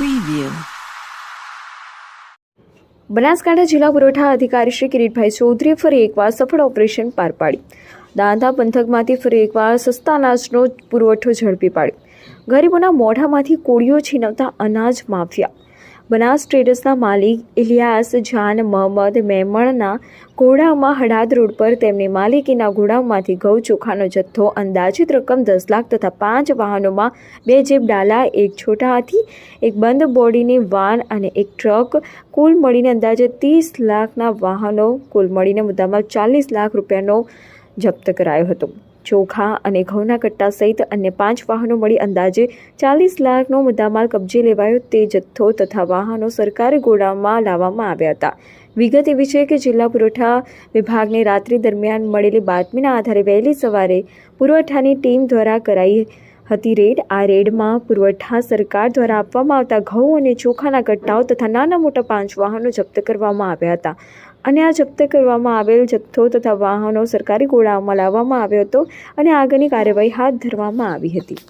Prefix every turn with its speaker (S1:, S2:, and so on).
S1: Preview Banaskantha જિલ્લા પુરવઠા અધિકારી શ્રી કિરીટભાઈ ચૌધરીએ ફરી એકવાર સફળ ઓપરેશન પાર પાડ્યું દાંધા પંથકમાંથી ફરી એકવાર સસ્તા અનાજનો પુરવઠો ઝડપી પાડ્યો. ગરીબોના મોઢામાંથી કોળીઓ છીનવતા અનાજ માફિયા. બનાસ ટ્રેડર્સના માલિક ઇલિયાસ જાન મહમદ મેમણના ઘોડામાં હડાદ રોડ પર તેમની માલિકીના ઘોડામાંથી ઘઉં ચોખાનો જથ્થો, અંદાજિત રકમ દસ લાખ તથા પાંચ વાહનોમાં બે જેબ ડાલા, એક છોટા હાથી, એક બંધ બોડીની વાન અને એક ટ્રક, કુલ મળીને અંદાજે ત્રીસ લાખના વાહનો, કુલ મળીને મુદ્દામાં ચાલીસ લાખ રૂપિયાનો જપ્ત કરાયો હતો. ચોખા અને ઘઉંના કટ્ટા સહિત અન્ય પાંચ વાહનો મળી અંદાજે ચાલીસ લાખનો મુદ્દામાલ કબજે લેવાયો તે જથ્થો તથા વાહનો સરકારી ગોડાઉનમાં લાવવામાં આવ્યા હતા. વિગત એવી છે કે જિલ્લા પુરવઠા વિભાગને રાત્રિ દરમિયાન મળેલી બાતમીના આધારે વહેલી સવારે પુરવઠાની ટીમ દ્વારા કરાઈ હતી રેડ. આ રેડમાં પુરવઠા સરકાર દ્વારા આપવામાં આવતા ઘઉં અને ચોખાના કટ્ટાઓ તથા નાના મોટા પાંચ વાહનો જપ્ત કરવામાં આવ્યા હતા. અને આ જપ્ત કરવામાં આવેલ જથ્થો તથા વાહનો સરકારી ગોળાઓમાં લાવવામાં આવ્યો હતો અને આગળની કાર્યવાહી હાથ ધરવામાં આવી હતી.